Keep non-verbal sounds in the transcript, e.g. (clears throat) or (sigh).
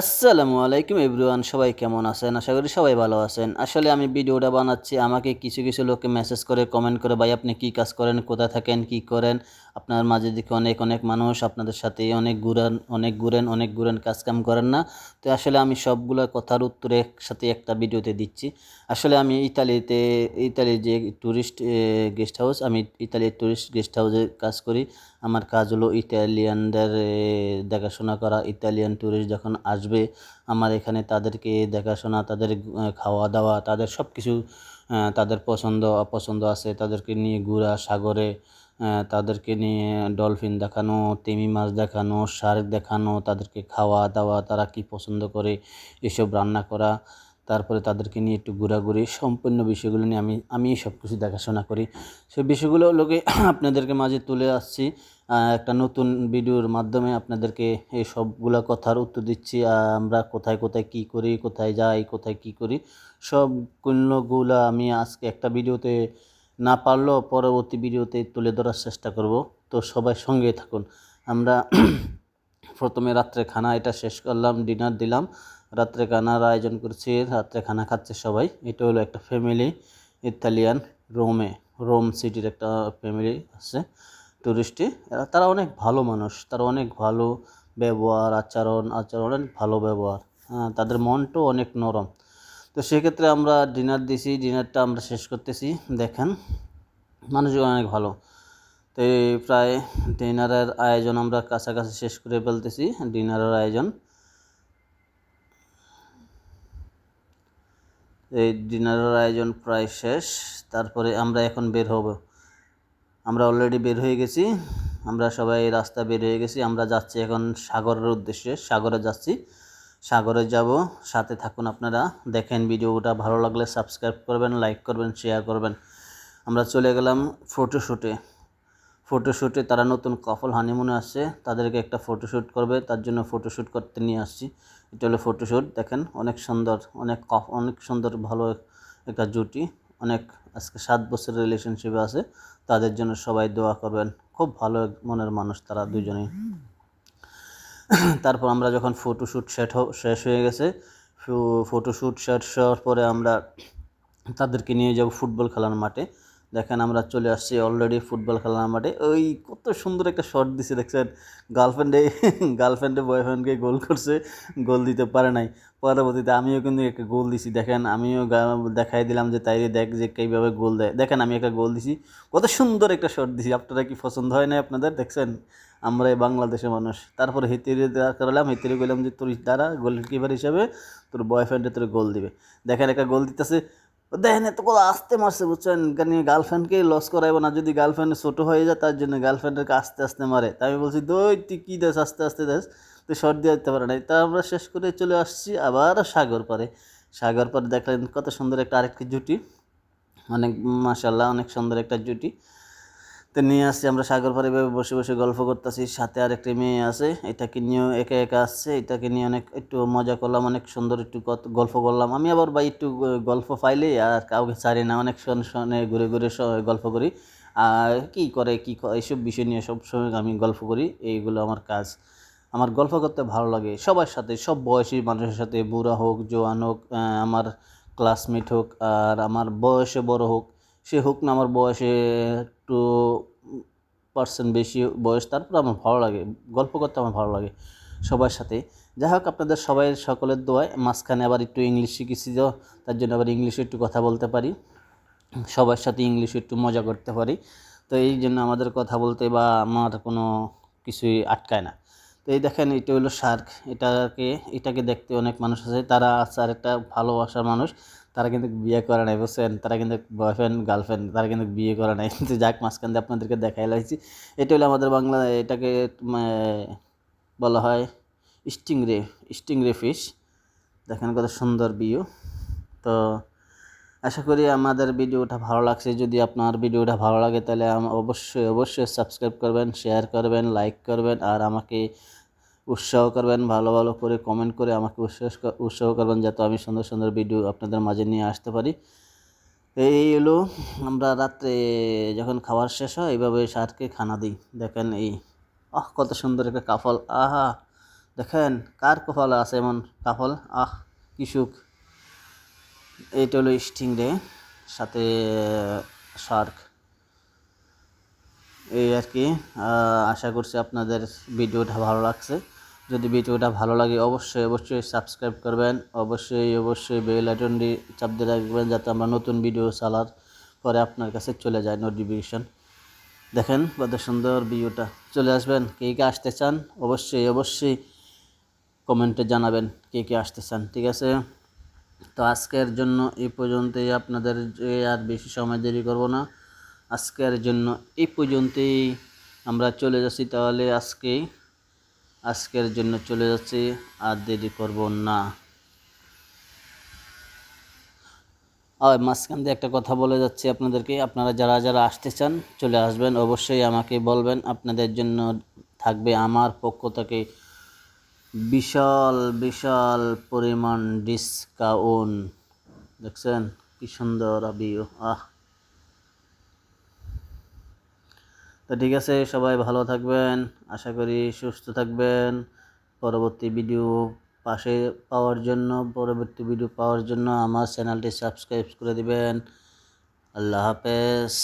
আসসালামু আলাইকুম এভরিওয়ান, সবাই কেমন আছেন? আশা করি সবাই ভালো আছেন। আসলে আমি ভিডিওটা বানাচ্ছি, আমাকে কিছু কিছু লোকে মেসেজ করে কমেন্ট করে, ভাই, আপনি কি কাজ করেন? কোথায় থাকেন? কি করেন? আপনার মাঝে দেখে অনেক অনেক মানুষ আপনাদের সাথে অনেক ঘুরেন অনেক ঘুরেন অনেক ঘুরেন কাজ কাম করেন না। তো আসলে আমি সবগুলো কথার উত্তরে একসাথে একটা ভিডিওতে দিচ্ছি। আসলে আমি ইতালিতে, ইতালির যে ট্যুরিস্ট গেস্ট হাউস আমি ইতালির ট্যুরিস্ট গেস্ট হাউসে কাজ করি। আমার কাজ হলো ইতালিয়ানদের দেখাশোনা করা। ইতালিয়ান ট্যুরিস্ট যখন আসবে, আমার এখানে তাদেরকে দেখাশোনা, তাদের খাওয়া দাওয়া তাদের সব কিছু তাদের পছন্দ, অপছন্দ আছে। তাদেরকে নিয়ে ঘোরা, সাগরে তাদেরকে নিয়ে ডলফিন দেখানো, তিমি মাছ দেখানো শার্ক দেখানো, তাদেরকে খাওয়া দাওয়া তারা কি পছন্দ করে, এসব রান্না করা। তারপরে তাদেরকে নিয়ে একটু ঘোরাঘুরি, সম্পূর্ণ বিষয়গুলো নিয়ে আমি আমি সব কিছু দেখাশোনা করি। সেই বিষয়গুলো লোকে (clears throat) আপনাদেরকে মাঝে তুলে আসছি একটা নতুন ভিডিওর মাধ্যমে আপনাদেরকে এই সবগুলো কথার উত্তর দিচ্ছি আমরা কোথায় কোথায় কি করি, কোথায় যাই, কোথায় কি করি, সবগুলোগুলো আমি আজকে একটা ভিডিওতে না পারলেও পরবর্তী ভিডিওতে তুলে ধরার চেষ্টা করব। তো সবাই সঙ্গে থাকুন। আমরা (clears throat) প্রথমে রাত্রে খানা এটা শেষ করলাম ডিনার দিলাম। রাত্রে খানার আয়োজন করছি, রাত্রে খানা খাচ্ছে সবাই। এটা হলো একটা ফ্যামিলি ইতালিয়ান রোমে, রোম সিটির একটা ফ্যামিলি আছে টুরিস্টে তারা অনেক ভালো মানুষ, তারা অনেক ভালো ব্যবহার, আচরণ আচরণ অনেক ভালো ব্যবহার। হ্যাঁ তাদের মনটাও অনেক নরম। তো সেক্ষেত্রে আমরা ডিনার দিছি ডিনারটা আমরা শেষ করতেছি। দেখেন, মানুষজন অনেক ভালো। তো এই প্রায় ডিনারের আয়োজন আমরা কাছাকাছি শেষ করে ফেলতেছি, ডিনারের আয়োজন। এই ডিনারের আয়োজন প্রায় শেষ, তারপরে আমরা এখন বের হব। আমরা অলরেডি বের হয়ে গেছি, আমরা সবাই রাস্তা বের হয়ে গেছি, আমরা যাচ্ছি এখন সাগরের উদ্দেশ্যে, সাগরে যাচ্ছি। সাগরে যাব, সাথে থাকুন আপনারা, দেখেন ভিডিওটা ভালো লাগলে সাবস্ক্রাইব করবেন লাইক করবেন শেয়ার করবেন। আমরা চলে গেলাম ফটোশ্যুটে ফটোশ্যুটে তারা নতুন কাপল হানিমুনে আসছে। তাদেরকে একটা ফটোশ্যুট করবে, তার জন্য ফটোশ্যুট করতে নিয়ে আসছি। এটা হলো ফটোশ্যুট দেখেন, অনেক সুন্দর, অনেক কপ অনেক সুন্দর, ভালো একটা জুটি। অনেক আজকে সাত বছর রিলেশনশিপে আছে। তাদের জন্য সবাই দোয়া করবেন। খুব ভালো মনের মানুষ তারা দুজনেই। তারপর আমরা যখন ফটোশ্যুট সেট শেষ হয়ে গেছে ফটোশ্যুট শেষ হওয়ার পরে আমরা তাদেরকে নিয়ে যাব ফুটবল খেলার মাঠে। দেখেন আমরা চলে আসছি অলরেডি ফুটবল খেলার মাঠে। ওই কত সুন্দর একটা শট দিছে, দেখছেন? গার্লফ্রেন্ডে গার্লফ্রেন্ডে বয়ফ্রেন্ডকে গোল করছে গোল দিতে পারে নাই। পরবর্তীতে আমিও কিন্তু একটা গোল দিছি। দেখেন, আমিও দেখাই দিলাম যে তাইরে দেখ যে কীভাবে গোল দেয়। দেখেন, আমি একটা গোল দিছি। কত সুন্দর একটা শট দিছি। আপনারা কি পছন্দ হয় না আপনাদের? দেখছেন? আমরা এই বাংলাদেশের মানুষ। তারপরে হিতিরে করালাম, হিতিরে বললাম যে, তোর দ্বারা গোলকিপার হিসাবে তোর বয়ফ্রেন্ডে তোর গোল দিবে। দেখেন, একটা গোল দিতেছে। দেখেন, এত করে আসতে মারছে, বুঝছেন? কারণ গার্লফ্রেন্ডকে লস করাইবো না। যদি গার্লফ্রেন্ড ছোট হয়ে যায়, তার জন্য গার্লফ্রেন্ডকে আস্তে আস্তে মারে। তাই আমি বলছি, দই, তুই কী দেশ আস্তে আস্তে দেশ তুই শর্ট দিয়ে পারে না তা আমরা শেষ করে চলে আসছি আবার সাগর পারে সাগর পারে দেখলেন কত সুন্দর একটা আরেকটি জুটি। অনেক মাসাল্লাহ অনেক সুন্দর একটা জুটি। তো নিয়ে আসছি, আমরা সাগর পাড়ে বসে বসে গল্প করতেছি। সাথে আরেকটি মেয়ে আছে, এটাকে নিয়েও একা একা আসছে, এটাকে নিয়ে অনেক একটু মজা করলাম, অনেক সুন্দর একটু গল্প করলাম। আমি আবার ভাই একটু গল্প পাইলে আর কাউকে ছাড়ি না, অনেক শোনে শোনে ঘুরে ঘুরে গল্প করি। আর কী করে, কী ক- এইসব বিষয় নিয়ে সব সময় আমি গল্প করি, এইগুলো আমার কাজ। আমার গল্প করতে ভালো লাগে, সবার সাথে, সব বয়সী মানুষের সাথে, বুড়া হোক, জোয়ান হোক আমার ক্লাসমেট হোক, আর আমার বয়সে বড় হোক সে হোক না আমার বয়সে একটু পার্সেন্ট বেশি বয়স, তারপর আমার ভালো লাগে। গল্প করতে আমার ভালো লাগে সবার সাথে। যাই হোক, আপনাদের সবাই সকলের দোয়ায় মাঝখানে আবার একটু ইংলিশ শিখেছি তো, তার জন্য আবার ইংলিশে একটু কথা বলতে পারি। সবার সাথে ইংলিশে একটু মজা করতে পারি। তো এই জন্য আমাদের কথা বলতে বা আমার কোনো কিছুই আটকায় না। তো এই দেখেন, এটা হলো শার্ক। এটাকে এটাকে দেখতে অনেক মানুষ আছে। তারা আছে আর একটা ভালোবাসার মানুষ। তারা কিন্তু বিয়ে করে নাই, বুঝছেন? তারা কিন্তু বয়ফ্রেন্ড গার্লফ্রেন্ড তারা কিন্তু বিয়ে করে নাই। কিন্তু যাক, মাঝখান দিয়ে আপনাদেরকে দেখাই লাগছি এটা হলো আমাদের বাংলা, এটাকে বলা হয় স্টিংরে স্টিংরে ফিশ দেখেন কত সুন্দর ভিউ তো আশা করি আমাদের ভিডিওটা ভালো লাগছে। যদি আপনার ভিডিওটা ভালো লাগে, তাহলে অবশ্যই অবশ্যই সাবস্ক্রাইব করবেন শেয়ার করবেন লাইক করবেন, আর আমাকে উৎসাহ করবেন, ভালো ভালো করে কমেন্ট করে আমাকে উৎসাহ উৎসাহ করবেন যাতে আমি সুন্দর সুন্দর ভিডিও আপনাদের মাঝে নিয়ে আসতে পারি। এই হলো আমরা রাত্রে যখন খাবার শেষ হয়, এইভাবে শার্টকে খানা দিই। দেখেন এই, আহ, কত সুন্দর একটা কাফল। আহা, দেখেন কার কপালে আছে এমন কাফল? আহ, কি সুখ। এইটা হলো স্টিং রে সাথে শার্ক এই আর কি আশা করছি আপনাদের ভিডিওটা ভালো লাগছে। যদি ভিডিওটা ভালো লাগে, অবশ্যই অবশ্যই সাবস্ক্রাইব করবেন। অবশ্যই অবশ্যই বেল আইকনটি চাপ দিয়ে রাখবেন যাতে আমরা নতুন ভিডিও চালার পরে আপনার কাছে চলে যায় নোটিফিকেশন দেখেন কত সুন্দর ভিডিওটা চলে আসবেন, কে কে আসতে চান, অবশ্যই অবশ্যই কমেন্টে জানাবেন কে কে আসতে চান, ঠিক আছে? তো আজকের জন্য এই পর্যন্তই। আপনাদের আর বেশি সময় দেরি করব না। আজকের জন্য এই পর্যন্তই। আমরা চলে যাচ্ছি তাহলে আজকে। আজকের জন্য চলে যাচ্ছি, আর দেরি করব না। আর মাঝখান দিয়ে একটা কথা বলে যাচ্ছি আপনাদেরকে। আপনারা যারা যারা আসতে চান, চলে আসবেন। অবশ্যই আমাকে বলবেন। আপনাদের জন্য থাকবে আমার পক্ষ থেকে বিশাল বিশাল পরিমাণ ডিসকাউন্ট দেখছেন? কি সুন্দর আবিও আহ! তো ঠিক আছে, সবাই ভালো থাকবেন, আশা করি সুস্থ থাকবেন। পরবর্তী ভিডিও পাশে পাওয়ার জন্য, পরবর্তী ভিডিও পাওয়ার জন্য আমার চ্যানেলটি সাবস্ক্রাইব করে দিবেন। আল্লাহ হাফেজ।